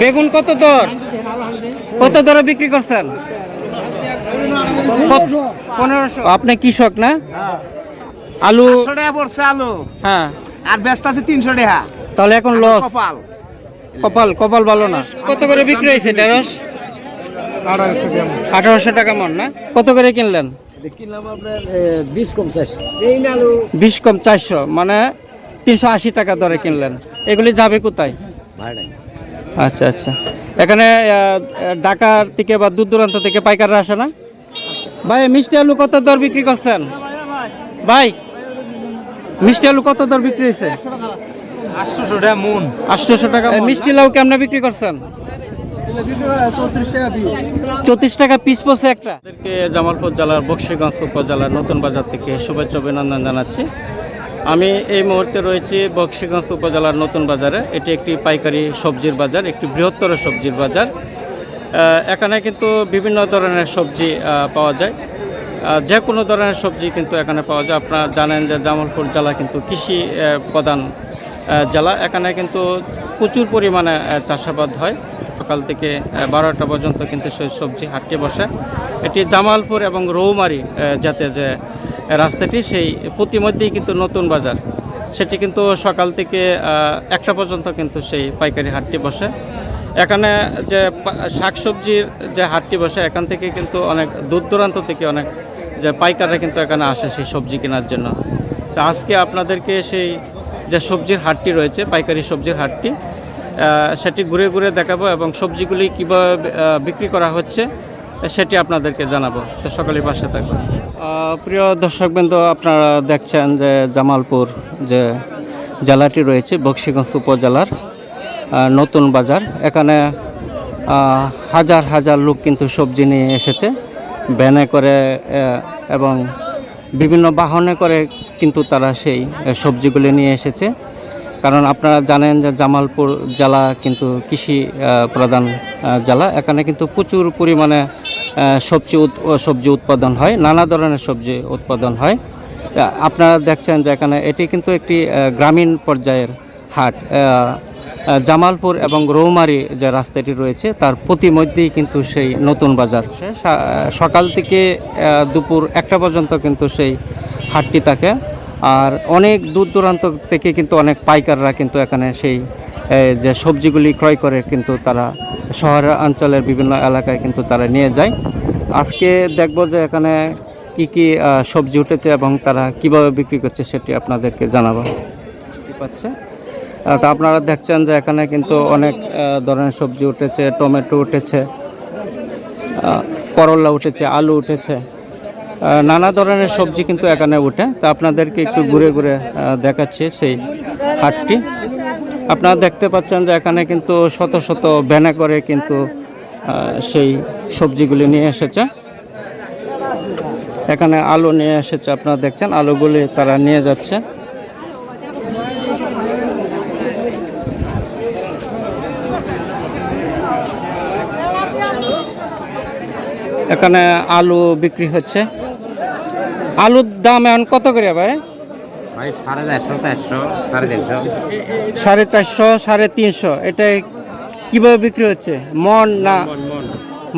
বেগুন কত দর? কত দরে বিক্রি করছেন? পনেরোশো। আপনি কৃষক না? আলু পাঁচশো টাকা পড়ছে আলু। হ্যাঁ। আর ব্যস্ত আছে তিনশো টাকা। তাহলে এখন লস কপাল। কপাল কপাল ভালো না। কত করে বিক্রি হয়েছে ঢেঁড়স? আঠারোশো টাকা মন না? কত করে কিনলেন? বিশ কম আলু। চারশো মানে তিনশো আশি টাকা দরে কিনলেন। এগুলি যাবে কোথায়? আচ্ছা আচ্ছা। এখানে ঢাকার থেকে বা দূর দূরান্ত থেকে পাইকাররা আসে না? ভাই মিষ্টি আলু কত দর বিক্রি করছেন? ভাই মিষ্টি আলু কত দর বিক্রি হয়েছে? টাকা মুন। আটশোশো টাকা মিষ্টি লাউ কেমনে বিক্রি করছেন? চৌত্রিশ টাকা পিস পড়ছে একটা। আমাদেরকে জামালপুর জেলার বক্সিগঞ্জ উপজেলার নতুন বাজার থেকে শুভেচ্ছা অভিনন্দন জানাচ্ছি। আমি এই মুহূর্তে রয়েছি বক্সিগঞ্জ উপজেলার নতুন বাজারে। এটি একটি পাইকারি সবজির বাজার, একটি বৃহত্তর সবজির বাজার। এখানে কিন্তু বিভিন্ন ধরনের সবজি পাওয়া যায়। যে কোনো ধরনের সবজি কিন্তু এখানে পাওয়া যায়। আপনারা জানেন যে জামালপুর জেলা কিন্তু কৃষি প্রধান জেলা। এখানে কিন্তু প্রচুর পরিমাণে চাষাবাদ হয়। সকাল থেকে বারোটা পর্যন্ত কিন্তু সেই সবজি হাটটি বসে। এটি জামালপুর এবং রৌমারি যাতে যে রাস্তাটি সেই প্রতিমধ্যেই কিন্তু নতুন বাজার। সেটি কিন্তু সকাল থেকে একটা পর্যন্ত কিন্তু সেই পাইকারি হাটটি বসে। এখানে যে শাকসবজির যে হাটটি বসে এখান থেকে কিন্তু অনেক দূর দূরান্ত থেকে অনেক যে পাইকাররা কিন্তু এখানে আসে সেই সবজি কেনার জন্য। তো আজকে আপনাদেরকে সেই যে সবজির হাটটি রয়েছে পাইকারি সবজির হাটটি সেটি ঘুরে ঘুরে দেখাবো এবং সবজিগুলি কীভাবে বিক্রি করা হচ্ছে সেটি আপনাদেরকে জানাব। তো সকালে পাশে থাকবেন। আহ, প্রিয় দর্শকবৃন্দ, আপনারা দেখছেন যে জামালপুর যে জেলাটি রয়েছে, বক্সিগঞ্জ উপজেলার নতুন বাজার। এখানে হাজার হাজার লোক কিন্তু সবজি নিয়ে এসেছে। ভ্যানে করে এবং বিভিন্ন বাহনে করে কিন্তু তারা সেই সবজিগুলি নিয়ে এসেছে। কারণ আপনারা জানেন যে জামালপুর জেলা কিন্তু কৃষি প্রধান জেলা। এখানে কিন্তু প্রচুর পরিমাণে সবজি সবজি উৎপাদন হয়, নানা ধরনের সবজি উৎপাদন হয়। আপনারা দেখছেন যে এখানে এটি কিন্তু একটি গ্রামীণ পর্যায়ের হাট। জামালপুর এবং রৌমারি যে রাস্তাটি রয়েছে, তার প্রতিমধ্যেই কিন্তু সেই নতুন বাজার সকাল থেকে দুপুর একটা পর্যন্ত কিন্তু সেই হাটটি থাকে। আর অনেক দূর দূরান্ত থেকে কিন্তু অনেক পাইকাররা কিন্তু এখানে সেই যে সবজিগুলি ক্রয় করে কিন্তু তারা শহর অঞ্চলের বিভিন্ন এলাকায় কিন্তু তারা নিয়ে যায়। আজকে দেখব যে এখানে কি কি সবজি উঠেছে এবং তারা কীভাবে বিক্রি করছে সেটি আপনাদেরকে জানাব। পাচ্ছে তা আপনারা দেখছেন যে এখানে কিন্তু অনেক ধরনের সবজি উঠেছে, টমেটো উঠেছে করলা উঠেছে, আলু উঠেছে। নানা ধরনের সবজি কিন্তু এখানে উঠে তা আপনাদেরকে একটু ঘুরে ঘুরে দেখাচ্ছে সেই হাটটি। আপনারা দেখতে পাচ্ছেন যে এখানে কিন্তু শত শত ব্যানে করে কিন্তু সেই সবজিগুলি নিয়ে এসেছে। এখানে আলু নিয়ে এসেছে, আপনারা দেখছেন, আলুগুলি তারা নিয়ে যাচ্ছে। এখানে আলু বিক্রি হচ্ছে। আলুর দাম এখন কত করে ভাই? ভাই সাড়ে চারশো চারশো সাড়ে তিনশো। সাড়ে চারশো সাড়ে তিনশো। এটা কীভাবে বিক্রি হচ্ছে? মন না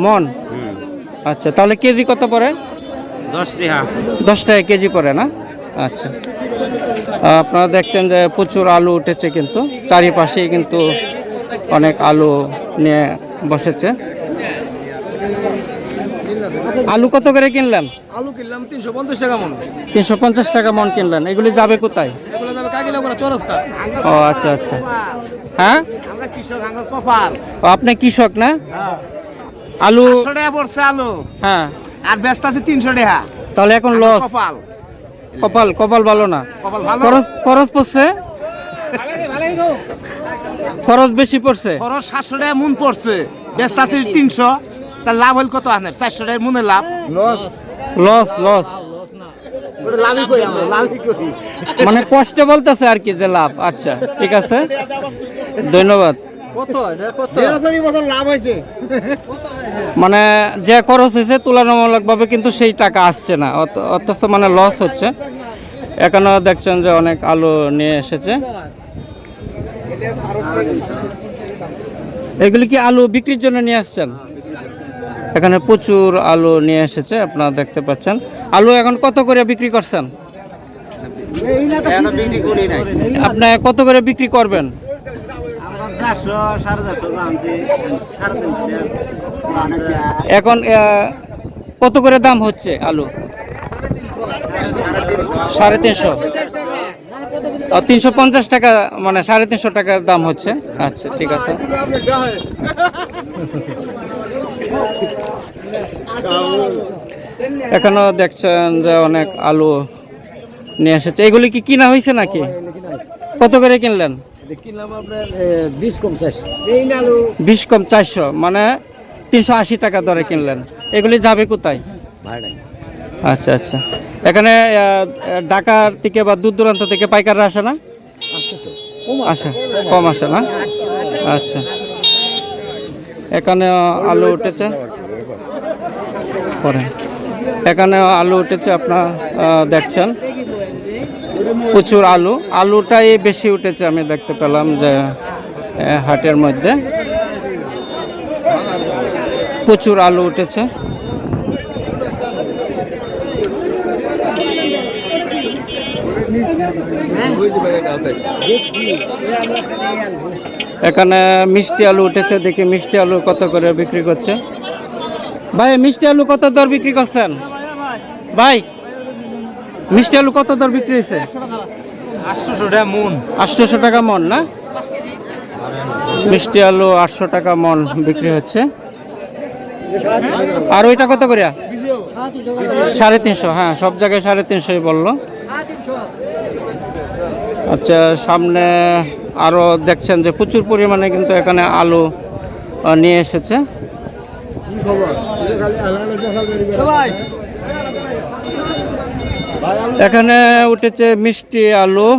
মন আচ্ছা তাহলে কেজি কত পড়ে? দশ টাকা। দশ টাকা কেজি পড়ে না? আচ্ছা। আপনারা দেখছেন যে প্রচুর আলু উঠেছে কিন্তু চারিপাশেই কিন্তু অনেক আলু নিয়ে বসেছে। আলু কত করে কিনলেন? আলু কিনলাম তিনশো পঞ্চাশ টাকা মন। তিনশো পঞ্চাশ টাকা মন কিনলেন। এগুলি যাবে কোথায়? এগুলো যাবে ও আচ্ছা আচ্ছা। হ্যাঁ? আমরা কৃষক আঙ্গল কপাল। আপনি কৃষক না? হ্যাঁ। আলু টাকা পড়ছে আলু। হ্যাঁ। আর ব্যস্ত আছে তিনশো টাকা। তাহলে এখন লস কপাল। কপাল কপাল ভালো না। খরচ খরচ পড়ছে? খরচ বেশি পড়ছে? খরচ সাতশো টাকা মন পড়ছে। ব্যস্ত আছে তিনশো। তার লাভ হল কত আপনার চারশো টাকা মুনের লাভ? লস। Loss loss. লাভই করি আমরা লাভই করি। মানে কষ্টে বলতেছে আর কি যে লাভ। আচ্ছা ঠিক আছে। ধন্যবাদ। মানে যে খরচ হয়েছে তুলনামূলকভাবে কিন্তু সেই টাকা আসছে না। অথচ মানে লস হচ্ছে। এখানেও দেখছেন যে অনেক আলু নিয়ে এসেছে। এগুলি কি আলু বিক্রির জন্য নিয়ে আসছেন? এখানে প্রচুর আলু নিয়ে এসেছে আপনারা দেখতে পাচ্ছেন। আলু এখন কত করে বিক্রি করছেন? আপনি কত করে বিক্রি করবেন? এখন কত করে দাম হচ্ছে আলু? সাড়ে তিনশো। তিনশো পঞ্চাশ টাকা মানে সাড়ে তিনশো টাকার দাম হচ্ছে। আচ্ছা ঠিক আছে। এখানেও দেখছেন যে অনেক আলু নিয়ে এসেছে। এগুলি কি কিনা হয়েছে নাকি? কত করে কিনলেন? বিশ কম চারশো। মানে তিনশো আশি টাকা দরে কিনলেন। এগুলি যাবে কোথায়? আচ্ছা আচ্ছা। এখানে ঢাকার থেকে বা দূর দূরান্ত থেকে পাইকাররা আসে না? আসে কম আসে না? আচ্ছা। এখানে আলু উঠেছে। পরে। এখানে আলু উঠেছে আপনার দেখছেন? প্রচুর আলু। আলুটাই বেশি উঠেছে, আমি দেখতে পেলাম যে হাটের মধ্যে। প্রচুর আলু উঠেছে। এখানে মিষ্টি আলু উঠেছে দেখি মিষ্টি আলু কত করে বিক্রি করছে। ভাই মিষ্টি আলু কত দর বিক্রি করছেন? ভাই মিষ্টি আলু কত দর বিক্রি হয়েছে? আটশোশো টাকা মন। না? মিষ্টি আলু আটশো টাকা মন বিক্রি হচ্ছে। আর ওইটা কত করে সাড়ে তিনশো হ্যাঁ সব জায়গায় সাড়ে তিনশোই বলল। আচ্ছা সামনে আরও দেখছেন যে প্রচুর পরিমাণে কিন্তু এখানে আলু নিয়ে এসেছে। এখানে উঠেছে মিষ্টি আলু।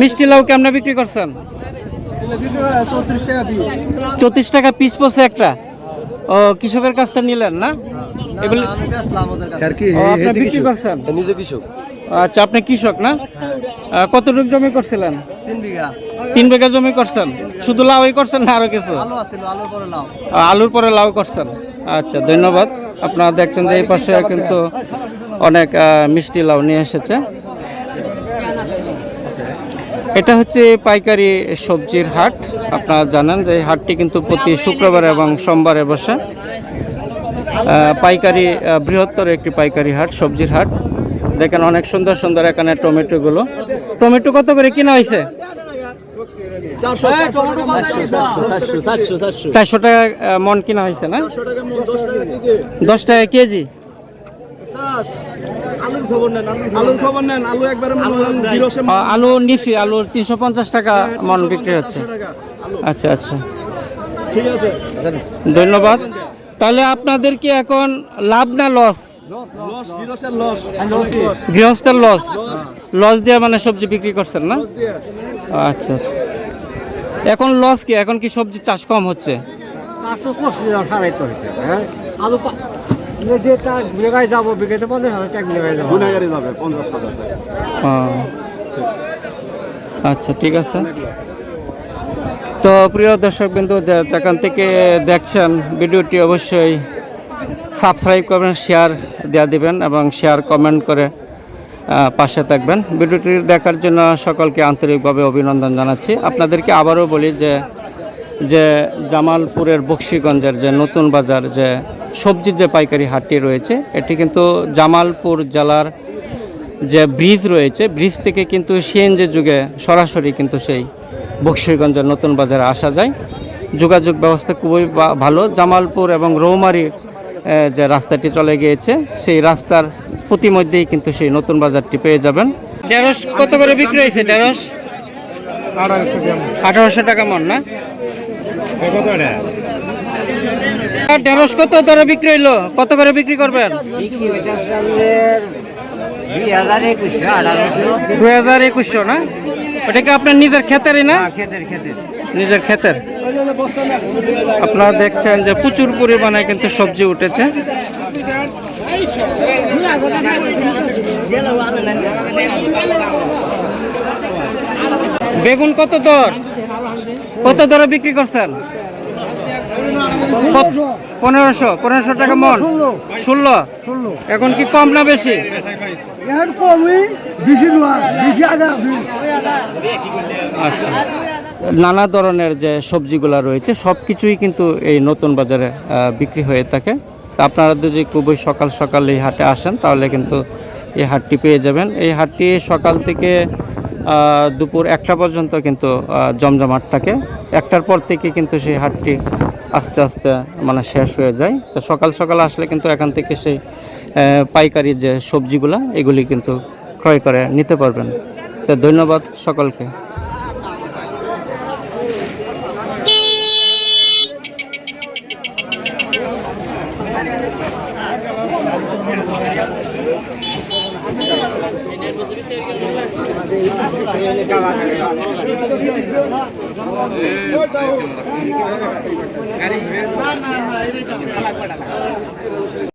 মিষ্টি লাউ কেমনে বিক্রি করছেন? চৌত্রিশ টাকা পিস পড়ছে একটা। ও কৃষকের কাছটা নিলেন না? এগুলি ও, আপনি বিক্রি করছেন? নিজে কৃষক আচ্ছা আপনি কৃষক না? কতটুকু জমি করছিলেন? তিন বিঘা। তিন বিঘা জমি করছেন? শুধু লাউই করছেন না আরও কিছু? আলুর পরে লাউ। আহ, আলুর পরে লাউ করছেন। আচ্ছা ধন্যবাদ। আপনারা দেখছেন যে এই পাশে কিন্তু অনেক মিষ্টি লাউ নিয়ে এসেছে। এটা হচ্ছে পাইকারি সবজির হাট। আপনারা জানেন যে এই হাটটি কিন্তু প্রতি শুক্রবার এবং সোমবারে বসে। পাইকারি বৃহত্তর একটি পাইকারি হাট সবজির হাট। দেখেন অনেক সুন্দর সুন্দর এখানে টমেটোগুলো। টমেটো কত করে কিনা হয়েছে? চারশো টাকা মন কিনা? হয়েছে না? দশ টাকা কেজি। আলু একবারে আলু নিছি আলু তিনশো পঞ্চাশ টাকা মন বিক্রি হচ্ছে। আচ্ছা আচ্ছা। ঠিক আছে। ধন্যবাদ। তাহলে আপনাদের কি এখন লাভ না লস? লস বিরসের লস। লস গৃহস্থের লস? লস। দিয়ে মানে সবজি বিক্রি করছেন না? আচ্ছা আচ্ছা। এখন লস কি? এখন কি সবজি চাষ কম হচ্ছে? হ্যাঁ? আলু পা যে টাকা বিঘায় যাব বিঘাতে পঞ্চাশ হাজার যাব। যাবে পঞ্চাশ হাজার ও, আচ্ছা ঠিক আছে। তো প্রিয় দর্শক বিন্দু যেখান থেকে দেখছেন ভিডিওটি অবশ্যই সাবস্ক্রাইব করবেন শেয়ার দেওয়া দিবেন এবং শেয়ার কমেন্ট করে পাশে থাকবেন। ভিডিওটি দেখার জন্য সকলকে আন্তরিকভাবে অভিনন্দন জানাচ্ছি। আপনাদেরকে আবারও বলি যে যে জামালপুরের বক্সিগঞ্জের যে নতুন বাজার, যে সবজির যে পাইকারি হাটটি রয়েছে, এটি কিন্তু জামালপুর জেলার যে ব্রিজ রয়েছে, ব্রিজ থেকে কিন্তু সিএনজি যুগে সরাসরি কিন্তু সেই বক্সিগঞ্জের নতুন বাজারে আসা যায়। যোগাযোগ ব্যবস্থা খুবই ভালো। জামালপুর এবং রৌমারি আহ, যে রাস্তাটি চলে গিয়েছে সেই রাস্তার প্রতিমধ্যেই কিন্তু সেই নতুন বাজারটি পেয়ে যাবেন। ঢেঁড়স কত করে বিক্রি হয়েছে ঢেঁড়স? আঠারোশো টাকা মন না? ঢেঁড়স কত দরে বিক্রি হইল? কত করে বিক্রি করবেন? দুই হাজার একুশশো না? ওটা কি আপনার নিজের ক্ষেতেরই না? খেতের খেতের। নিজের ক্ষেতের আপনারা দেখছেন যে প্রচুর পরিমাণে কিন্তু সবজি উঠেছে। বেগুন কত দর? কত দরে বিক্রি করছেন? পনেরোশো পনেরোশো টাকা মন। ষোলো এখন কি কম না বেশি? আচ্ছা। নানা ধরনের যে সবজিগুলো রয়েছে সব কিছুই কিন্তু এই নতুন বাজারে বিক্রি হয়ে থাকে। আপনারা যদি খুবই সকাল সকাল এই হাটে আসেন তাহলে কিন্তু এই হাটটি পেয়ে যাবেন। এই হাটটি সকাল থেকে দুপুর একটা পর্যন্ত কিন্তু জমজমাট থাকে। একটার পর থেকে কিন্তু সেই হাটটি আস্তে আস্তে মানে শেষ হয়ে যায়। তো সকাল সকাল আসলে কিন্তু এখান থেকে সেই পাইকারি যে সবজিগুলা, এগুলি কিন্তু ক্রয় করে নিতে পারবেন। তো ধন্যবাদ সকলকে। கறி